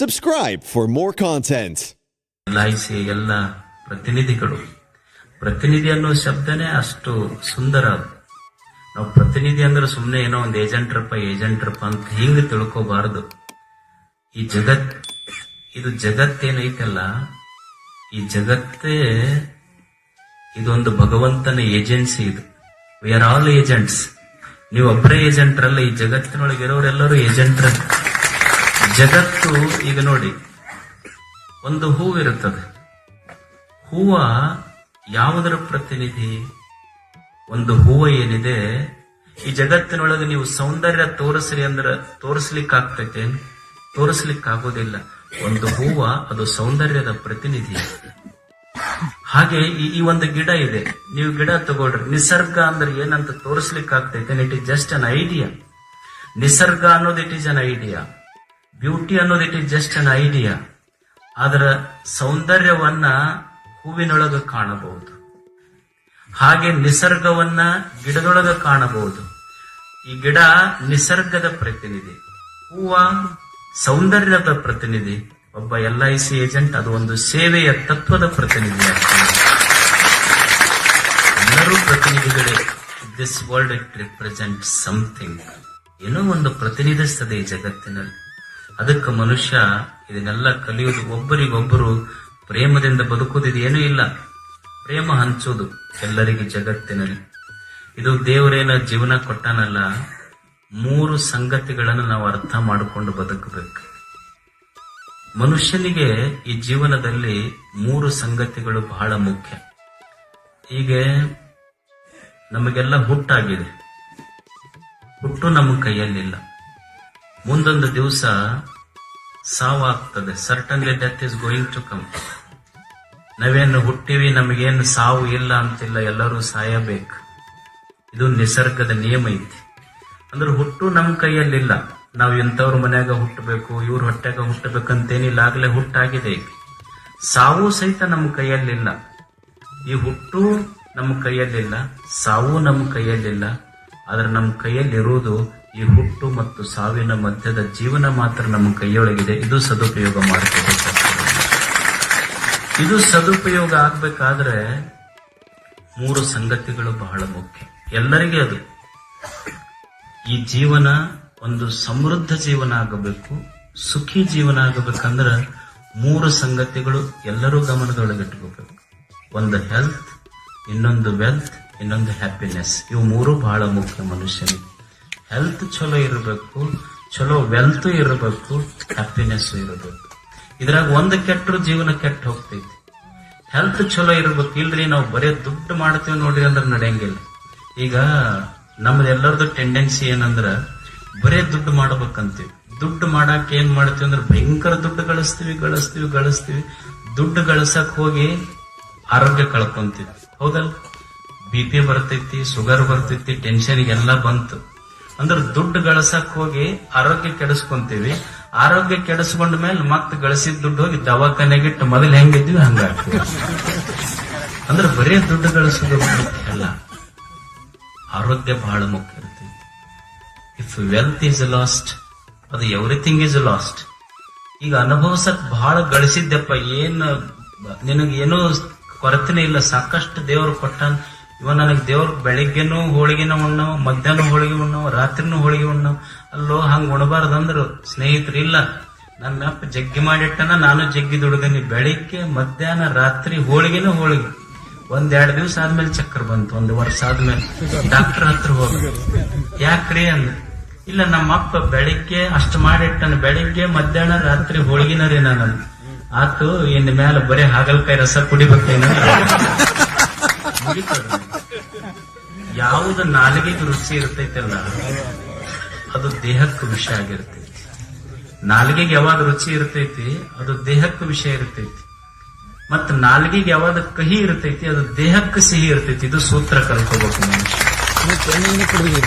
Subscribe for more content. ಲಾಯಿಸಿ ಎಲ್ಲ ಪ್ರತಿನಿಧಿಗಳು. ಪ್ರತಿನಿಧಿ ಅನ್ನೋ ಶಬ್ದನೇ ಅಷ್ಟು ಸುಂದರ ನಾವು ಪ್ರತಿನಿಧಿ ಅಂದ್ರೆ ಸುಮ್ಮನೆ ಏನೋ ಒಂದು ಏಜೆಂಟ್ರಪ್ಪ ಏಜೆಂಟ್ರಪ್ಪ ಅಂತ ಹಿಂಗೆ ತಿಳ್ಕೋಬಾರದು. ಈ ಜಗತ್, ಇದು ಜಗತ್ತೇನೈತಲ್ಲ ಈ ಜಗತ್ತೇ ಇದೊಂದು ಭಗವಂತನ ಏಜೆನ್ಸಿ ಇದು. ವಿ ಆರ್ ಆಲ್ ಏಜೆಂಟ್ಸ್ ನೀವು ಒಬ್ಬರೇ ಏಜೆಂಟ್ರಲ್ಲ ಈ ಜಗತ್ತಿನೊಳಗೆ ಇರೋರೆಲ್ಲರೂ ಏಜೆಂಟ್ರ ಜಗತ್ತು, ಈಗ ನೋಡಿ, ಒಂದು ಹೂವಿರುತ್ತದೆ. ಹೂವ ಯಾವುದರ ಪ್ರತಿನಿಧಿ? ಒಂದು ಹೂವ ಏನಿದೆ? ಈ ಜಗತ್ತಿನೊಳಗೆ ನೀವು ಸೌಂದರ್ಯ ತೋರಿಸ್ರಿ ಅಂದ್ರೆ ತೋರಿಸ್ಲಿಕ್ಕೆ ಆಗ್ತೈತೆ ತೋರಿಸ್ಲಿಕ್ಕೆ ಆಗೋದಿಲ್ಲ ಒಂದು ಹೂವ, ಅದು ಸೌಂದರ್ಯದ ಪ್ರತಿನಿಧಿ. ಹಾಗೆ ಈ ಒಂದು ಗಿಡ ಇದೆ. ನೀವು ಗಿಡ ತಗೊಳ್ರಿ. ನಿಸರ್ಗ ಅಂದ್ರೆ ಏನಂತ ತೋರಿಸ್ಲಿಕ್ಕೆ ಆಗ್ತೈತೆ it is just an idea ನಿಸರ್ಗ ಅನ್ನೋದು it is an idea beauty ಅನ್ನೋದು it is just an idea ಅದರ ಸೌಂದರ್ಯವನ್ನ ಹೂವಿನೊಳಗ ಕಾಣಬಹುದು. ಹಾಗೆ ನಿಸರ್ಗವನ್ನ ಗಿಡದೊಳಗ ಕಾಣಬಹುದು. ಈ ಗಿಡ ನಿಸರ್ಗದ ಪ್ರತಿನಿಧಿ. ಹೂವ ಸೌಂದರ್ಯದ ಪ್ರತಿನಿಧಿ. ಒಬ್ಬ ಎಲ್ ಐ ಸಿ ಏಜೆಂಟ್ ಅದು ಒಂದು ಸೇವೆಯ ತತ್ವದ ಪ್ರತಿನಿಧಿ ಎಲ್ಲರೂ ಪ್ರತಿನಿಧಿಗಳೇ this world it represent something ಏನೋ ಒಂದು ಪ್ರತಿನಿಧಿಸ್ತದೆ ಈ ಜಗತ್ತಿನಲ್ಲಿ. ಅದಕ್ಕೆ ಮನುಷ್ಯ ಇದನ್ನೆಲ್ಲ ಕಲಿಯೋದು ಒಬ್ಬರಿಗೊಬ್ಬರು ಪ್ರೇಮದಿಂದ ಬದುಕುವುದು ಏನೂ ಇಲ್ಲ. ಪ್ರೇಮ ಹಂಚೋದು ಎಲ್ಲರಿಗೆ ಜಗತ್ತಿನಲ್ಲಿ. ಇದು ದೇವರೇನ ಜೀವನ ಕೊಟ್ಟನಲ್ಲ, ಮೂರು ಸಂಗತಿಗಳನ್ನು ನಾವು ಅರ್ಥ ಮಾಡಿಕೊಂಡು ಬದುಕಬೇಕು. ಮನುಷ್ಯನಿಗೆ ಈ ಜೀವನದಲ್ಲಿ ಮೂರು ಸಂಗತಿಗಳು ಬಹಳ ಮುಖ್ಯ. ಹೀಗೆ ನಮಗೆಲ್ಲ ಹುಟ್ಟಾಗಿದೆ. ಹುಟ್ಟು ನಮ್ಮ ಕೈಯಲ್ಲಿಲ್ಲ. ಮುಂದೊಂದು ದಿವಸ ಸಾವಾಗ್ತದೆ. Certainly death is going to come ನಾವೇನು ಹುಟ್ಟಿವಿ, ನಮಗೇನು ಸಾವು ಇಲ್ಲ ಅಂತಿಲ್ಲ, ಎಲ್ಲರೂ ಸಾಯಬೇಕು. ಇದು ನಿಸರ್ಗದ ನಿಯಮ ಐತಿ. ಅಂದ್ರೆ ಹುಟ್ಟು ನಮ್ಮ ಕೈಯಲ್ಲಿಲ್ಲ. ನಾವು ಎಂತವ್ರ ಮನ್ಯಾಗ ಹುಟ್ಟಬೇಕು, ಇವ್ರ ಹೊಟ್ಟೆಗ ಹುಟ್ಟಬೇಕಂತೇನಿಲ್ಲ, ಆಗಲೇ ಹುಟ್ಟಾಗಿದೆ ಸಾವು ಸಹಿತ ನಮ್ಮ ಕೈಯಲ್ಲಿಲ್ಲ. ಈ ಹುಟ್ಟು ನಮ್ಮ ಕೈಯಲ್ಲಿಲ್ಲ, ಸಾವು ನಮ್ಮ ಕೈಯಲ್ಲಿಲ್ಲ. ಆದ್ರೆ ನಮ್ಮ ಕೈಯಲ್ಲಿರುವುದು ಈ ಹುಟ್ಟು ಮತ್ತು ಸಾವಿನ ಮಧ್ಯದ ಜೀವನ ಮಾತ್ರ ನಮ್ಮ ಕೈಯೊಳಗಿದೆ. ಇದು ಸದುಪಯೋಗ ಮಾಡ್ಕೋಬೇಕು ಇದು ಸದುಪಯೋಗ ಆಗ್ಬೇಕಾದ್ರೆ ಮೂರು ಸಂಗತಿಗಳು ಬಹಳ ಮುಖ್ಯ. ಎಲ್ಲರಿಗೆ ಅದು. ಈ ಜೀವನ ಒಂದು ಸಮೃದ್ಧ ಜೀವನ ಆಗಬೇಕು. ಸುಖಿ ಜೀವನ ಆಗಬೇಕಂದ್ರೆ ಮೂರು ಸಂಗತಿಗಳು ಎಲ್ಲರೂ ಗಮನದೊಳಗಿಟ್ಕೋಬೇಕು. ಒಂದು ಹೆಲ್ತ್ ಇನ್ನೊಂದು ವೆಲ್ತ್ ಇನ್ನೊಂದು ಹ್ಯಾಪಿನೆಸ್ ಇವು ಮೂರು ಬಹಳ ಮುಖ್ಯ ಮನುಷ್ಯನಿಗೆ. ಹೆಲ್ತ್ ಚಲೋ ಇರಬೇಕು, ಚಲೋ ವೆಲ್ತ್ ಇರಬೇಕು ಹ್ಯಾಪಿನೆಸ್ ಇರಬೇಕು. ಇದ್ರಾಗ ಒಂದು ಕೆಟ್ಟರು ಜೀವನ ಕೆಟ್ಟ ಹೋಗ್ತೈತಿ. ಹೆಲ್ತ್ ಚಲೋ ಇರಬೇಕು, ಇಲ್ರಿ ನಾವು ಬರೀ ದುಡ್ಡು ಮಾಡ್ತೀವಿ ನೋಡ್ರಿ ಅಂದ್ರೆ ನಡೆಯಂಗಿಲ್ಲ. ಈಗ ನಮ್ದೆಲ್ಲರದು ಟೆಂಡೆನ್ಸಿ ಏನಂದ್ರ ಬರೇ ದುಡ್ಡು ಮಾಡ್ಬೇಕಂತೀವಿ. ದುಡ್ಡು ಮಾಡಾಕ ಏನ್ ಮಾಡ್ತೀವಿ ಅಂದ್ರೆ ಭಯಂಕರ ದುಡ್ಡು ಗಳಿಸ್ತೀವಿ ಗಳಿಸ್ತೀವಿ ಗಳಿಸ್ತೀವಿ. ದುಡ್ಡು ಗಳಿಸಕ್ ಹೋಗಿ ಆರೋಗ್ಯ ಕಳ್ಕೊಂತೀವಿ. ಹೌದಲ್ ಬಿ ಪಿ ಬರ್ತೈತಿ ಶುಗರ್ ಬರ್ತೈತಿ ಟೆನ್ಷನ್ ಎಲ್ಲ ಬಂತು. ಅಂದ್ರೆ ದುಡ್ಡು ಗಳಸಕ್ ಹೋಗಿ ಆರೋಗ್ಯ ಕೆಡಿಸ್ಕೊಂತೀವಿ. ಆರೋಗ್ಯ ಕೆಡಿಸ್ಕೊಂಡ ಮೇಲೆ ಮತ್ತೆ ಗಳಿಸಿದ ದುಡ್ಡು ಹೋಗಿ ದವಾಖಾನೆಗಿಟ್ಟು ಮೊದಲು ಹೆಂಗಿದ್ವಿ ಹಂಗ ಅಂದ್ರೆ ಬರೀ ದುಡ್ಡು ಗಳಿಸೋದು ಅಲ್ಲ ಆರೋಗ್ಯ ಬಹಳ ಮುಖ್ಯ ಇರ್ತೀವಿ ಇಫ್ ವೆಲ್ತ್ ಈಸ್ ಲಾಸ್ಟ್ ಅದು ಎವ್ರಿಥಿಂಗ್ ಈಸ್ ಲಾಸ್ಟ್ ಈಗ ಅನುಭವಿಸಕ್ ಬಹಳ ಗಳಿಸಿದ್ದೆಪ್ಪ, ಏನು ನಿನಗೇನು ಕೊರತೆನೇ ಇಲ್ಲ, ಸಾಕಷ್ಟು ದೇವರು ಕೊಟ್ಟಾನ. ಇವ ನನಗೆ ದೇವ್ರ ಬೆಳಿಗ್ಗೆನೂ ಹೋಳಿಗೆನ ಉಣ್ಣವು ಮಧ್ಯಾಹ್ನ ಹೋಳಿಗೆ ಉಣ್ಣವು ರಾತ್ರಿನೂ ಹೋಳಿಗೆ ಉಣ್ಣವು ಅಲ್ಲೋ, ಹಂಗ ಉಣಬಾರ್ದಂದ್ರು ಸ್ನೇಹಿತರು ಇಲ್ಲ. ನನ್ನ ಅಪ್ಪ ಜಗ್ಗಿ ಮಾಡಿಟ್ಟನ, ನಾನು ಜಗ್ಗಿ ದುಡ್ದೀನಿ. ಬೆಳಿಗ್ಗೆ, ಮಧ್ಯಾಹ್ನ, ರಾತ್ರಿ ಹೋಳಿಗೆನೂ ಹೋಳಿಗೆ. ಒಂದೆರಡು ದಿವಸ ಆದ್ಮೇಲೆ ಚಕ್ರ ಬಂತು, ಒಂದು ವರ್ಷ ಆದ್ಮೇಲೆ. ಡಾಕ್ಟರ್ ಹತ್ರ ಹೋಗಿ ಯಾಕ್ರಿ ಅಂದ. ಇಲ್ಲ, ನಮ್ಮ ಅಪ್ಪ ಬೆಳಿಗ್ಗೆ ಅಷ್ಟು ಮಾಡಿಟ್ಟನ. ಬೆಳಿಗ್ಗೆ, ಮಧ್ಯಾಹ್ನ, ರಾತ್ರಿ ಹೋಳಿಗೆನ ರೀ ನಾನು ಆತು, ಇನ್ ಮೇಲೆ ಬರೀ ಹಾಗಲ್ಕಾಯಿ ರಸ ಕುಡಿಬೇಕೇನ ಯಾವುದು ನಾಲಿಗೆಗೆ ರುಚಿ ಇರ್ತೈತಲ್ಲ ಅದು ದೇಹಕ್ಕೆ ವಿಷಯ ಆಗಿರ್ತೈತಿ. ನಾಲಿಗೆಗೆ ಯಾವಾಗ ರುಚಿ ಇರ್ತೈತಿ, ಅದು ದೇಹಕ್ಕೆ ವಿಷಯ ಇರ್ತೈತಿ. ಮತ್ತ ನಾಲಿಗೆಗೆ ಯಾವಾಗ ಕಹಿ ಇರ್ತೈತಿ, ಅದು ದೇಹಕ್ಕೆ ಸಿಹಿ ಇರ್ತೈತಿ. ಇದು ಸೂತ್ರ ಕಲ್ಕೋಬೇಕು ಮನುಷ್ಯ.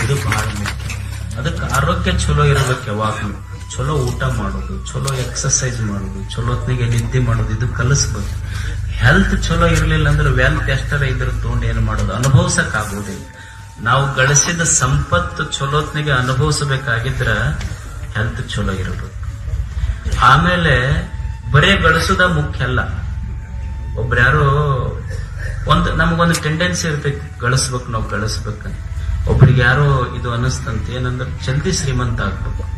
ಇದು ಬಹಳ ಮುಖ್ಯ. ಅದಕ್ಕೆ ಆರೋಗ್ಯ ಚಲೋ ಇರ್ಬೇಕು ಯಾವಾಗ್ಲೂ. ಚಲೋ ಊಟ ಮಾಡೋದು, ಚಲೋ ಎಕ್ಸಸೈಸ್ ಮಾಡೋದು ಚಲೋ ನಿದ್ದೆ ಮಾಡೋದು, ಇದು ಕಲಿಸ್ಬೇಕು. ಹೆಲ್ತ್ ಚಲೋ ಇರಲಿಲ್ಲ ಅಂದ್ರೆ ವೆಲ್ತ್ ಎಷ್ಟರ ಇದ್ರ ತಗೊಂಡು ಏನು ಮಾಡೋದು? ಅನುಭವಿಸಕ್ ಆಗೋದಿಲ್ಲ ನಾವು ಗಳಿಸಿದ ಸಂಪತ್ತು ಚಲೋತ್ನಿಗೆ ಅನುಭವಿಸಬೇಕಾಗಿದ್ರ ಹೆಲ್ತ್ ಚಲೋ ಇರಬೇಕು. ಆಮೇಲೆ ಬರೇ ಗಳಿಸೋದ ಮುಖ್ಯ ಅಲ್ಲ. ಒಬ್ರು ಯಾರೋ ಒಂದು ನಮಗೊಂದು ಟೆಂಡೆನ್ಸಿ ಇರ್ತೈತಿ ಗಳಿಸ್ಬೇಕು, ನಾವು ಗಳಿಸ್ಬೇಕಂತ. ಒಬ್ರಿಗೆ ಯಾರೋ ಇದು ಅನಿಸ್ತಂತ ಏನಂದ್ರೆ, ಜಲ್ದಿ ಶ್ರೀಮಂತ ಆಗ್ಬೇಕು.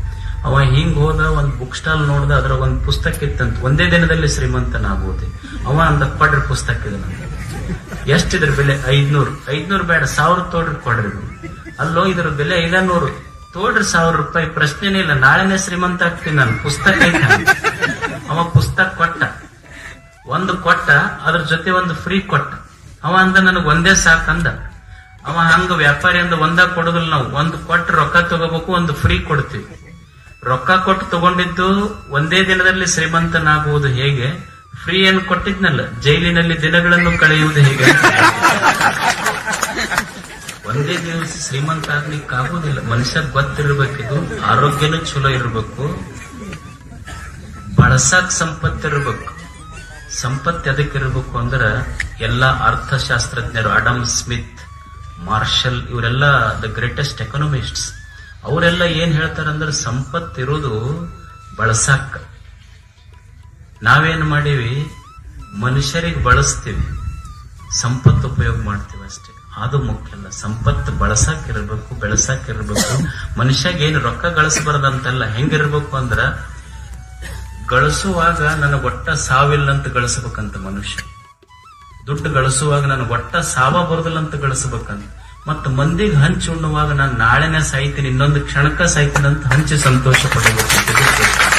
ಅವ ಹಿಂಗ್ ಹೋದ, ಒಂದ್ ಬುಕ್ ಸ್ಟಾಲ್ ನೋಡ್ದ ಅದ್ರ ಒಂದ್ ಪುಸ್ತಕ ಇತ್ತಂತ. ಒಂದೇ ದಿನದಲ್ಲಿ ಶ್ರೀಮಂತನಾಗ್ಬೋದು ಅವ ಅಂದ, ಕೊಡ್ರಿ ಪುಸ್ತಕ ಇದನ್ನ ಎಷ್ಟಿದ್ರ ಬೆಲೆ? ಐದ್ನೂರು. ಐದ್ನೂರು ಬೇಡ, ಸಾವಿರ ತೋಡ್ರಿ ಕೊಡ್ರಿ. ಅಲ್ಲೋ, ಇದ್ರ ಬೆಲೆ ಐದನೂರು. ತೋಡ್ರಿ ಸಾವಿರ ರೂಪಾಯಿ, ಪ್ರಶ್ನೆನೇ ಇಲ್ಲ. ನಾಳೆನೆ ಶ್ರೀಮಂತ ಆಗ್ತೀನಿ ನಾನು. ಪುಸ್ತಕ ಐತೆ ಅವ ಪುಸ್ತಕ ಕೊಟ್ಟ. ಒಂದು ಕೊಟ್ಟ, ಅದ್ರ ಜೊತೆ ಒಂದು ಫ್ರೀ ಕೊಟ್ಟ. ಅವ ಅಂದ, ನನಗ್ ಒಂದೇ ಸಾಕಂದ ಅವ ಹಂಗ ವ್ಯಾಪಾರಿ ಅಂದ, ಒಂದ ಕೊಡುದಿಲ್ಲ ನಾವು. ಒಂದು ಕೊಟ್ಟು ರೊಕ್ಕ ತಗೋಬೇಕು, ಒಂದು ಫ್ರೀ ಕೊಡ್ತೀವಿ. ರೊಕ್ಕ ಕೊಟ್ಟು ತಗೊಂಡಿದ್ದು ಒಂದೇ ದಿನದಲ್ಲಿ ಶ್ರೀಮಂತನಾಗುವುದು ಹೇಗೆ? ಫ್ರೀ ಏನ್ ಕೊಟ್ಟಿದ್ನಲ್ಲ? ಜೈಲಿನಲ್ಲಿ ದಿನಗಳನ್ನು ಕಳೆಯುವುದು ಹೇಗೆ? ಒಂದೇ ದಿವಸ ಶ್ರೀಮಂತ ಆಗ್ಲಿಕ್ಕೆ ಆಗುದಿಲ್ಲ ಮನುಷ್ಯ ಗೊತ್ತಿರ್ಬೇಕಿದು ಆರೋಗ್ಯನು ಚಲೋ ಇರಬೇಕು. ಬಳಸಾಕ್ ಸಂಪತ್ತಿರಬೇಕು ಸಂಪತ್ತು ಎದಕ್ಕಿರ್ಬೇಕು ಅಂದ್ರ ಎಲ್ಲಾ ಅರ್ಥಶಾಸ್ತ್ರಜ್ಞರು ಅಡಮ್ ಸ್ಮಿತ್, ಮಾರ್ಷಲ್, ಇವರೆಲ್ಲ ದ ಗ್ರೇಟೆಸ್ಟ್ ಎಕನಾಮಿಸ್ಟ್ಸ್. ಅವರೆಲ್ಲ ಏನ್ ಹೇಳ್ತಾರಂದ್ರೆ ಸಂಪತ್ತು ಇರೋದು ಬಳಸಾಕ. ನಾವೇನ್ ಮಾಡೀವಿ? ಮನುಷ್ಯರಿಗೆ ಬಳಸ್ತೀವಿ. ಸಂಪತ್ತು ಉಪಯೋಗ ಮಾಡ್ತೀವಿ ಅಷ್ಟೇ. ಅದು ಮುಖ್ಯ ಅಲ್ಲ. ಸಂಪತ್ತು ಬಳಸಕ್ ಇರಬೇಕು, ಬೆಳಸಕ್ ಇರಬೇಕು. ಮನುಷ್ಯಗೆ ಏನು ರೊಕ್ಕ ಗಳಿಸಬಾರ್ದಂತಲ್ಲ ಹೆಂಗಿರ್ಬೇಕು ಅಂದ್ರ, ಗಳಿಸುವಾಗ ನನಗೆ ಒಟ್ಟ ಸಾವಿಲ್ಲ ಅಂತ ಗಳಿಸ್ಬೇಕಂತ ಮನುಷ್ಯ. ದುಡ್ಡು ಗಳಿಸುವಾಗ ನನಗೆ ಒಟ್ಟ ಸಾವ ಬರೋದಿಲ್ಲ ಅಂತ ಗಳಿಸ್ಬೇಕಂತ. ಮತ್ತ ಮಂದಿಗೆ ಹಂಚಿ ಉಣ್ಣುವಾಗ ನಾನು ನಾಳೆನೇ ಸಾಯ್ತೀನಿ ಇನ್ನೊಂದು ಕ್ಷಣಕ್ಕ ಸಾಯ್ತೀನಿ ಅಂತ ಹಂಚಿ ಸಂತೋಷ ಪಡಬೇಕು